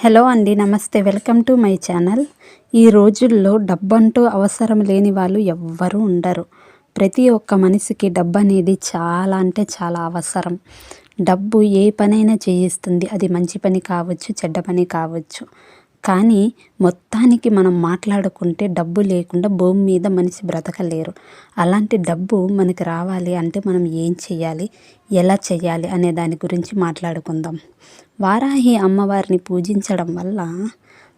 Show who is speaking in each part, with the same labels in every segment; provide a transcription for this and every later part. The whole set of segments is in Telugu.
Speaker 1: హలో అండి నమస్తే. Welcome to my channel. ఈ రోజుల్లో డబ్బంటూ అవసరం లేని వాళ్ళు ఎవ్వరూ ఉండరు. ప్రతి ఒక్క మనిషికి డబ్బు అనేది చాలా అంటే చాలా అవసరం. డబ్బు ఏ పనైనా చేయిస్తుంది. అది మంచి పని కావచ్చు చెడ్డ పని కావచ్చు. కానీ మొత్తానికి మనం మాట్లాడుకుంటే డబ్బు లేకుండా భూమి మీద మనిషి బ్రతకలేరు. అలాంటి డబ్బు మనకి రావాలి అంటే మనం ఏం చేయాలి ఎలా చేయాలి అనే దాని గురించి మాట్లాడుకుందాం. వారాహి అమ్మవారిని పూజించడం వల్ల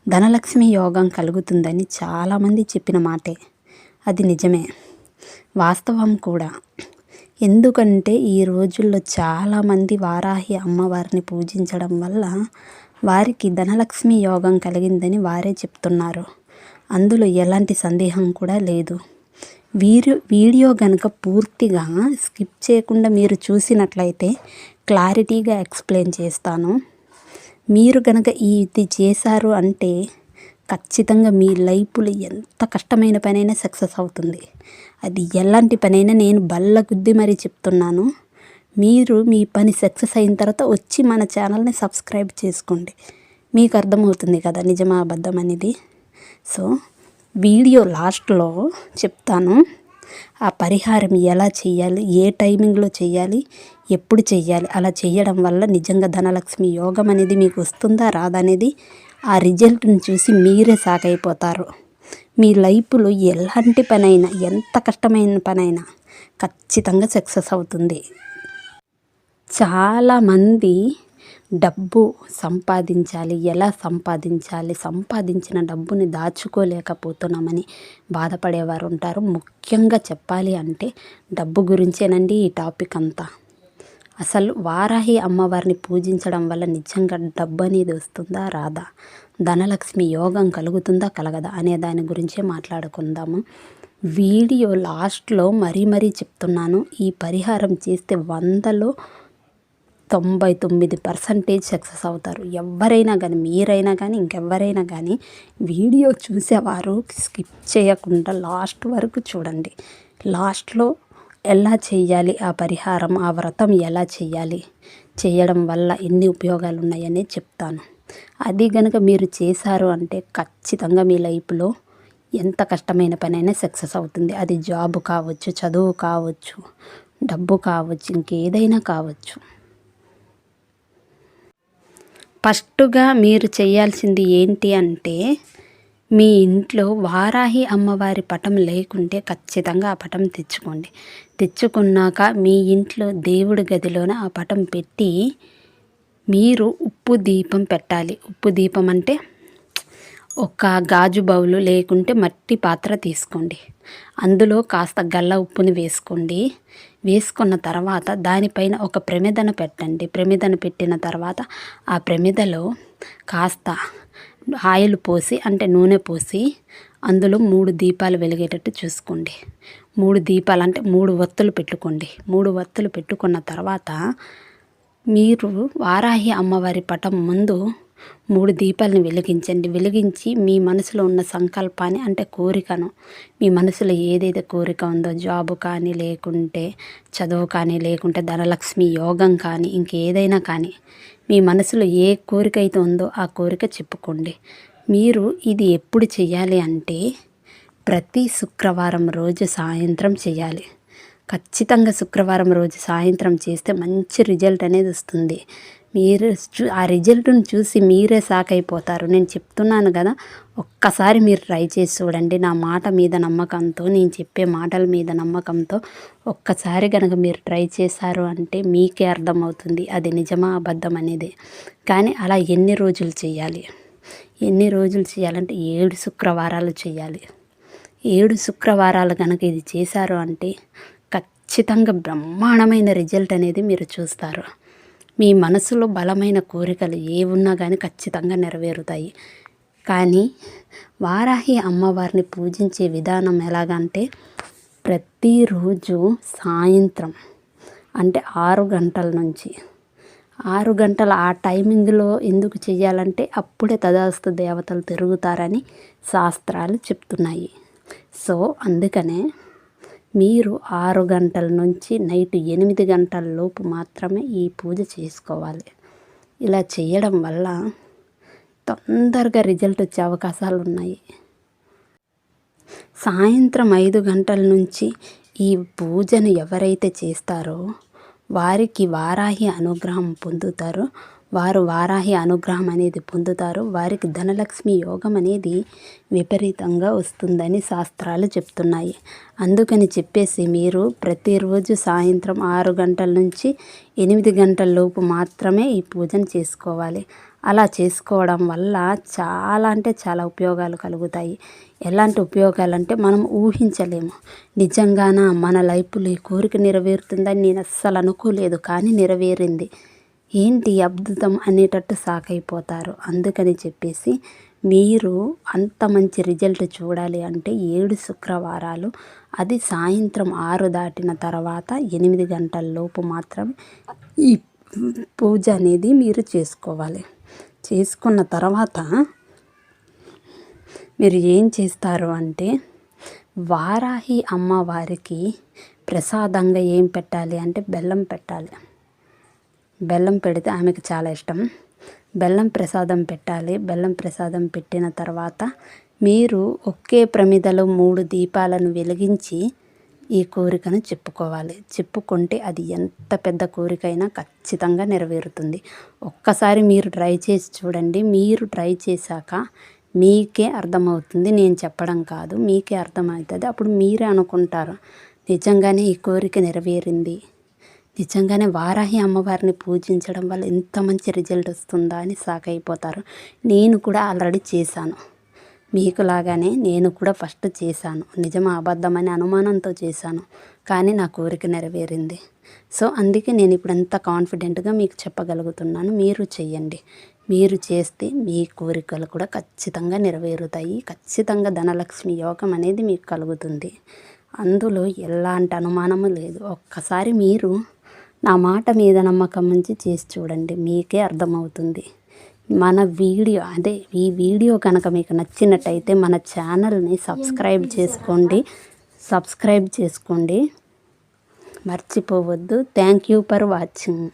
Speaker 1: ధనలక్ష్మి యోగం కలుగుతుందని చాలామంది చెప్పిన మాటే. అది నిజమే. వాస్తవం కూడా. ఎందుకంటే ఈ రోజుల్లో చాలామంది వారాహి అమ్మవారిని పూజించడం వల్ల వారికి ధనలక్ష్మి యోగం కలిగిందని వారే చెప్తున్నారు. అందులో ఎలాంటి సందేహం కూడా లేదు. వీరు వీడియో కనుక పూర్తిగా స్కిప్ చేయకుండా మీరు చూసినట్లయితే క్లారిటీగా ఎక్స్ప్లెయిన్ చేస్తాను. మీరు కనుక ఇది చేశారు అంటే ఖచ్చితంగా మీ లైఫ్లో ఎంత కష్టమైన పనైనా సక్సెస్ అవుతుంది. అది ఎలాంటి పనైనా నేను బల్ల గుద్ది మరీ చెప్తున్నాను. మీరు మీ పని సక్సెస్ అయిన తర్వాత వచ్చి మన ఛానల్ని సబ్స్క్రైబ్ చేసుకోండి. మీకు అర్థమవుతుంది కదా నిజమా అబద్ధం అనేది? సో వీడియో లాస్ట్లో చెప్తాను. ఆ పరిహారం ఎలా చేయాలి? ఏ టైమింగ్లో చేయాలి? ఎప్పుడు చేయాలి? అలా చేయడం వల్ల నిజంగా ధనలక్ష్మి యోగం అనేది మీకు వస్తుందా? రాదనేది ఆ రిజల్ట్ని చూసి మీరే సాగైపోతారు మీ లైఫ్లో ఎలాంటి పనైనా ఎంత కష్టమైన పనైనా ఖచ్చితంగా సక్సెస్ అవుతుంది. చాలామంది డబ్బు సంపాదించాలి ఎలా సంపాదించాలి సంపాదించిన డబ్బుని దాచుకోలేకపోతున్నామని బాధపడేవారు ఉంటారు. ముఖ్యంగా చెప్పాలి అంటే డబ్బు గురించేనండి ఈ టాపిక్ అంతా. అసలు వారాహి అమ్మవారిని పూజించడం వల్ల నిజంగా డబ్బు అనేది వస్తుందా రాదా? ధనలక్ష్మి యోగం కలుగుతుందా కలగదా అనే దాని గురించే మాట్లాడుకుందాము. వీడియో లాస్ట్లో మరీ మరీ చెప్తున్నాను. ఈ పరిహారం చేస్తే వందలో తొంభై తొమ్మిది పర్సంటేజ్ సక్సెస్ అవుతారు. ఎవరైనా కానీ మీరైనా కానీ ఇంకెవరైనా కానీ వీడియో చూసేవారు స్కిప్ చేయకుండా లాస్ట్ వరకు చూడండి. లాస్ట్లో ఎలా చేయాలి ఆ పరిహారం ఆ వ్రతం ఎలా చేయాలి చేయడం వల్ల ఎన్ని ఉపయోగాలు ఉన్నాయని చెప్తాను. అది కనుక మీరు చేశారు అంటే ఖచ్చితంగా మీ లైఫ్లో ఎంత కష్టమైన పనైనా సక్సెస్ అవుతుంది. అది జాబ్ కావచ్చు చదువు కావచ్చు డబ్బు కావచ్చు ఇంకేదైనా కావచ్చు. ఫస్ట్గా మీరు చేయాల్సింది ఏంటి అంటే మీ ఇంట్లో వారాహి అమ్మవారి పటం లేకుంటే ఖచ్చితంగా ఆ పటం తెచ్చుకోండి. తెచ్చుకున్నాక మీ ఇంట్లో దేవుడి గదిలోన ఆ పటం పెట్టి మీరు ఉప్పు దీపం పెట్టాలి. ఉప్పు దీపం అంటే ఒక గాజు బౌలు లేకుంటే మట్టి పాత్ర తీసుకోండి. అందులో కాస్త గల్ల ఉప్పుని వేసుకోండి. వేసుకున్న తర్వాత దానిపైన ఒక ప్రమిదను పెట్టండి. ప్రమిదను పెట్టిన తర్వాత ఆ ప్రమిదలో కాస్త ఆయిల్ పోసి అంటే నూనె పోసి అందులో మూడు దీపాలు వెలిగేటట్టు చూసుకోండి. మూడు దీపాలు అంటే మూడు వత్తులు పెట్టుకోండి. మూడు వత్తులు పెట్టుకున్న తర్వాత మీరు వారాహి అమ్మవారి పటం ముందు మూడు దీపాలను వెలిగించండి. వెలిగించి మీ మనసులో ఉన్న సంకల్పాన్ని అంటే కోరికను మీ మనసులో ఏదైతే కోరిక ఉందో జాబు కానీ లేకుంటే చదువు కానీ లేకుంటే ధనలక్ష్మి యోగం కానీ ఇంకేదైనా కానీ మీ మనసులో ఏ కోరిక అయితే ఉందో ఆ కోరిక చెప్పుకోండి. మీరు ఇది ఎప్పుడు చేయాలి అంటే ప్రతి శుక్రవారం రోజు సాయంత్రం చేయాలి. ఖచ్చితంగా శుక్రవారం రోజు సాయంత్రం చేస్తే మంచి రిజల్ట్ అనేది వస్తుంది. మీరు ఆ రిజల్ట్ని చూసి మీరే షాక్ అయిపోతారు నేను చెప్తున్నాను కదా ఒక్కసారి మీరు ట్రై చేసి చూడండి. నా మాట మీద నమ్మకంతో నేను చెప్పే మాటల మీద నమ్మకంతో ఒక్కసారి కనుక మీరు ట్రై చేశారు అంటే మీకే అర్థమవుతుంది. అది నిజమా అబద్ధం అనేది. కానీ అలా ఎన్ని రోజులు చేయాలి? ఎన్ని రోజులు చేయాలంటే ఏడు శుక్రవారాలు చేయాలి. ఏడు శుక్రవారాలు కనుక ఇది చేశారు అంటే ఖచ్చితంగా బ్రహ్మాండమైన రిజల్ట్ అనేది మీరు చూస్తారు. మీ మనసులో బలమైన కోరికలు ఏ ఉన్నా కానీ ఖచ్చితంగా నెరవేరుతాయి. కానీ వారాహి అమ్మవారిని పూజించే విధానం ఎలాగంటే ప్రతిరోజు సాయంత్రం అంటే ఆరు గంటల నుంచి. ఆరు గంటల ఆ టైమింగ్లో ఎందుకు చేయాలంటే అప్పుడే తదాస్తు దేవతలు తిరుగుతారని శాస్త్రాలు చెప్తున్నాయి. సో అందుకనే మీరు ఆరు గంటల నుంచి నైట్ ఎనిమిది గంటల లోపు మాత్రమే ఈ పూజ చేసుకోవాలి. ఇలా చేయడం వల్ల తొందరగా రిజల్ట్ వచ్చే అవకాశాలు ఉన్నాయి సాయంత్రం ఐదు గంటల నుంచి ఈ పూజను ఎవరైతే చేస్తారో వారికి వారాహి అనుగ్రహం పొందుతారో. వారు వారాహి అనుగ్రహం అనేది పొందుతారు. వారికి ధనలక్ష్మి యోగం అనేది విపరీతంగా వస్తుందని శాస్త్రాలు చెప్తున్నాయి. అందుకని చెప్పేసి మీరు ప్రతిరోజు సాయంత్రం ఆరు గంటల నుంచి ఎనిమిది గంటల లోపు మాత్రమే ఈ పూజను చేసుకోవాలి. అలా చేసుకోవడం వల్ల చాలా అంటే చాలా ఉపయోగాలు కలుగుతాయి. ఎలాంటి ఉపయోగాలు అంటే మనం ఊహించలేము. నిజంగాన మన లైఫ్లో ఈ కోరిక నెరవేరుతుందని నేను అస్సలు అనుకోలేదు కానీ నెరవేరింది. ఏంటి అద్భుతం అనేటట్టు షాక్ అయిపోతారు అందుకని చెప్పేసి మీరు అంత మంచి రిజల్ట్ చూడాలి అంటే ఏడు శుక్రవారాలు అది సాయంత్రం ఆరు దాటిన తర్వాత ఎనిమిది గంటల లోపు మాత్రమే ఈ పూజ అనేది మీరు చేసుకోవాలి. చేసుకున్న తర్వాత మీరు ఏం చేస్తారు అంటే వారాహి అమ్మవారికి ప్రసాదంగా ఏం పెట్టాలి అంటే బెల్లం పెట్టాలి. బెల్లం పెడితే ఆమెకు చాలా ఇష్టం. బెల్లం ప్రసాదం పెట్టాలి. బెల్లం ప్రసాదం పెట్టిన తర్వాత మీరు ఒకే ప్రమిదలో మూడు దీపాలను వెలిగించి ఈ కోరికను చెప్పుకోవాలి. చెప్పుకుంటే అది ఎంత పెద్ద కోరికైనా ఖచ్చితంగా నెరవేరుతుంది. ఒక్కసారి మీరు ట్రై చేసి చూడండి. మీరు ట్రై చేశాక మీకే అర్థమవుతుంది. నేను చెప్పడం కాదు. మీకే అర్థమవుతుంది. అప్పుడు మీరే అనుకుంటారు. నిజంగానే ఈ కోరిక నెరవేరింది. నిజంగానే వారాహి అమ్మవారిని పూజించడం వల్ల ఎంత మంచి రిజల్ట్ వస్తుందా అని షాక్ అయిపోతారు. నేను కూడా ఆల్రెడీ చేశాను. మీకు లాగానే నేను కూడా ఫస్ట్ చేశాను. నిజమా అబద్ధమని అనుమానంతో చేశాను. కానీ నా కోరిక నెరవేరింది. సో అందుకే నేను ఇప్పుడు ఎంత కాన్ఫిడెంట్గా మీకు చెప్పగలుగుతున్నాను మీరు చెయ్యండి. మీరు చేస్తే మీ కోరికలు కూడా ఖచ్చితంగా నెరవేరుతాయి. ఖచ్చితంగా ధనలక్ష్మి యోగం అనేది మీకు కలుగుతుంది. అందులో ఎలాంటి అనుమానము లేదు. ఒక్కసారి మీరు నా మాట మీద నమ్మకం నుంచి చేసి చూడండి మీకే అర్థమవుతుంది. మన వీడియో అదే ఈ వీడియో కనుక మీకు నచ్చినట్టయితే మన ఛానల్ని సబ్స్క్రైబ్ చేసుకోండి సబ్స్క్రైబ్ చేసుకోండి. మర్చిపోవద్దు. Thank you for watching